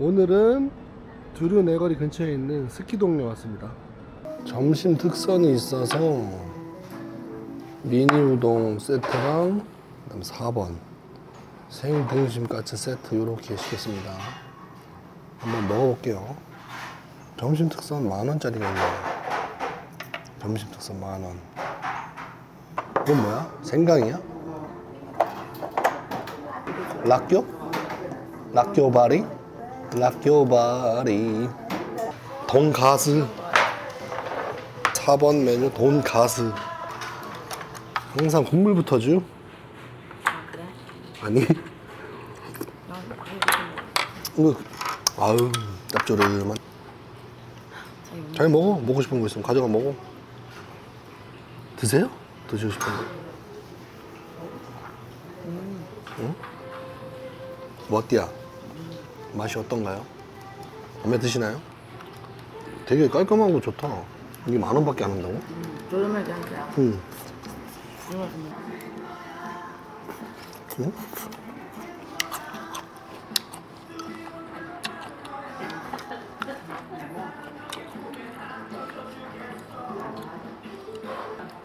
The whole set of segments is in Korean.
오늘은 두류 내거리 근처에 있는 스키 동네 왔습니다. 점심 특선이 있어서 미니 우동 세트랑 그다음 4번 생등심 까치 세트 이렇게 시켰습니다. 한번 먹어볼게요. 점심 특선 만 원짜리가 있네요. 점심 특선 만 원. 이건 뭐야? 생강이야? 락교? 락교 바리? 락교바리 돈가스. 4번 메뉴 돈가스. 항상 국물부터 주? 아니. 이거 아유 짭조름한. 잘 먹어. 먹고 싶은 거 있으면 가져가 먹어. 드세요? 드시고 싶은 거. 응? 뭐 어때야? 맛이 어떤가요? 마음에 드시나요? 되게 깔끔하고 좋다 이게 만 원밖에 안 한다고? 저렴하게 하세요. 응. 응?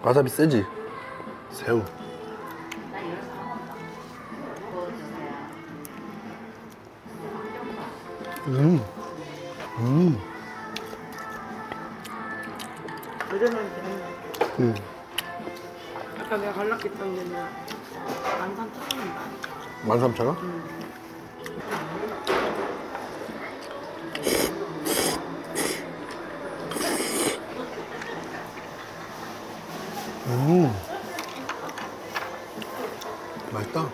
와사비 세지? 새우 음, 음, 하면 음. 아까 내가 데는 만산 타입니다. 13,000원? 음. 맛있다.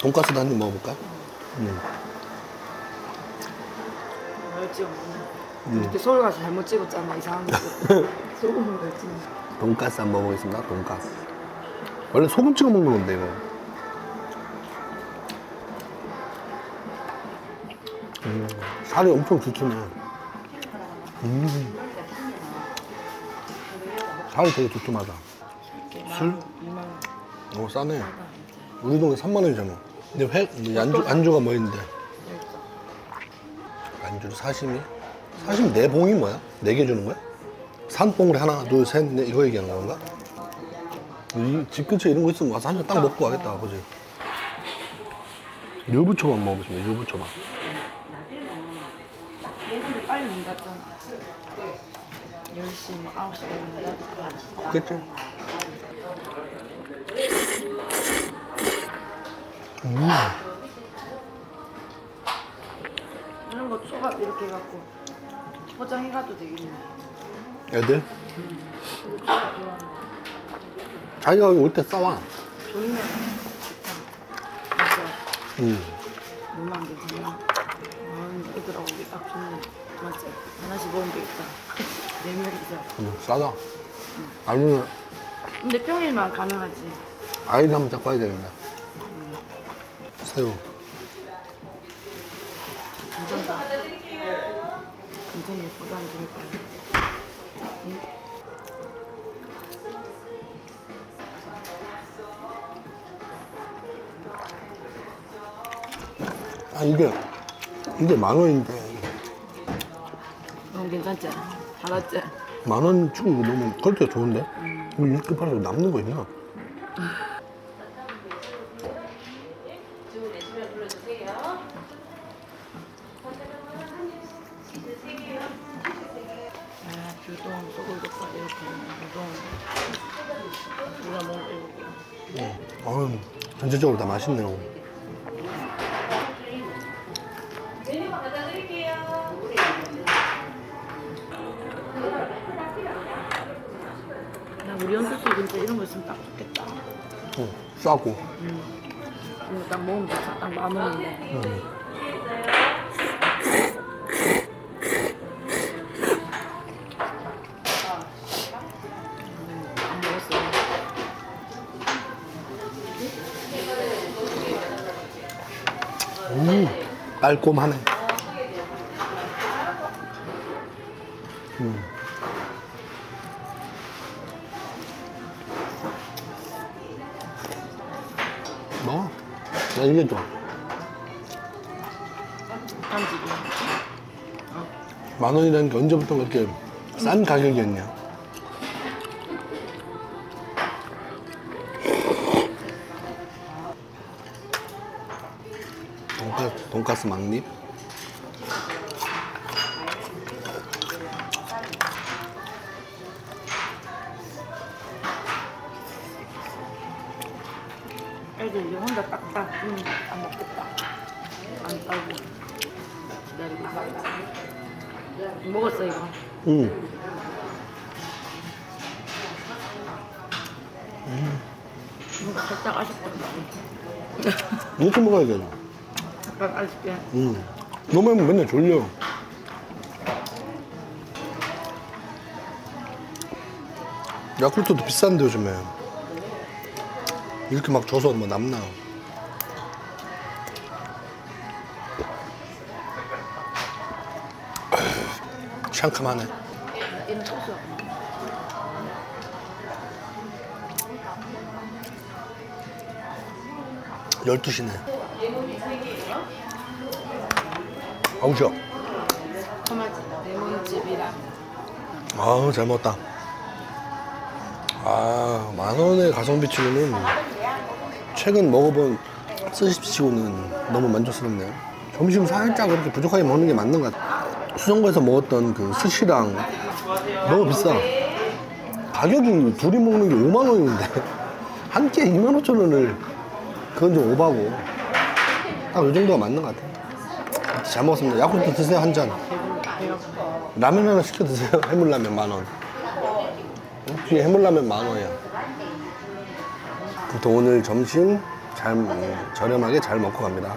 돈가스도 한 입 먹어볼까? 음. 뭘 찍어 먹는 그때 서울 가서 잘못 찍었잖아 이상한 거 소금을 찍는 돈가스 한번 먹어보겠습니다. 돈가스. 원래 소금 찍어 먹는 건데 이거. 음, 살이 엄청 두툼해. 음. 살이 되게 두툼하다. 술? 2만 원. 어 싸네. 우리 동네 3만 원이잖아. 근데 회 뭐, 안주 안주가 뭐 있는데? 안주로 사시미? 사시미 네 봉이 뭐야? 네 개 주는 거야? 산봉우리 하나, 둘, 셋, 넷 이거 얘기하는 건가? 이 집 근처에 이런 거 있으면 와서 한 잔 딱 먹고 가겠다, 그지? 유부초밥 먹어보시면 유부초밥. 예전에 빨리 문 닫잖아 10시, 막 9시 되면 문 닫잖아 그겠 음, 이런 거 초밥 이렇게 해갖고 포장해가도 되겠네 애들? 자기가 올 때 싸와. 좋네 진짜 음. 물만 괜찮아 아 이거더라고 이게 딱 좋네 맞지? 하나씩 먹으면 되겠다 네 명이서 음, 싸다. 아니면 근데 평일만 가능하지 아이를 한번 딱 봐야 되겠네. 새우. 되니까 아, 이게, 이게 만 원인데, 너무 괜찮지? 알았지? 만 원 주고 너무 퀄리티가 좋은데? 이거 이렇게 팔아서 남는 거 있나? 이렇게 규동 우리가 먹을게 어, 전체적으로 다 맛있네요. 우리 이런 거 있으면 딱 좋겠다. 어, 싸고. 이거 딱 먹으면 좋다. 딱만 원인데 깔끔하네. 음. 뭐? 나 이게 좋아. 만 원이라는 게 언제부터 그렇게 싼 가격이었냐? 돈가스, 돈가스 막립? 애들 이제 혼자 딱딱 음, 안 먹겠다. 안 따고 기다리고. 먹었어 이거. 응. 뭔가 살짝 아쉽다. 이렇게 먹어야 되잖아. 약간 아쉽게. 응. 너무 하면 맨날 졸려. 야쿠르트도 비싼데 요즘에. 이렇게 막 줘서 뭐 남나. 샹큼하네. 얘는 소스. 12시네. 아우, 쉬어. 토마지 레몬즙이랑 아우, 잘 먹었다. 아, 만 원의 가성비 치고는 최근 먹어본 스시 치고는 너무 만족스럽네요. 점심 살짝 그렇게 부족하게 먹는 게 맞는 것 같아. 수성구에서 먹었던 그 스시랑 너무 비싸. 가격이 둘이 먹는 게 5만 원인데 한 끼에 2만 5천 원을 그건 좀 오바고 딱 이 정도가 맞는 것 같아. 잘 먹었습니다. 야쿠르트 드세요 한 잔. 라면 하나 시켜 드세요. 해물라면 만 원. 뒤에 해물라면 만 원이야. 아무튼 오늘 점심 잘 음, 저렴하게 잘 먹고 갑니다.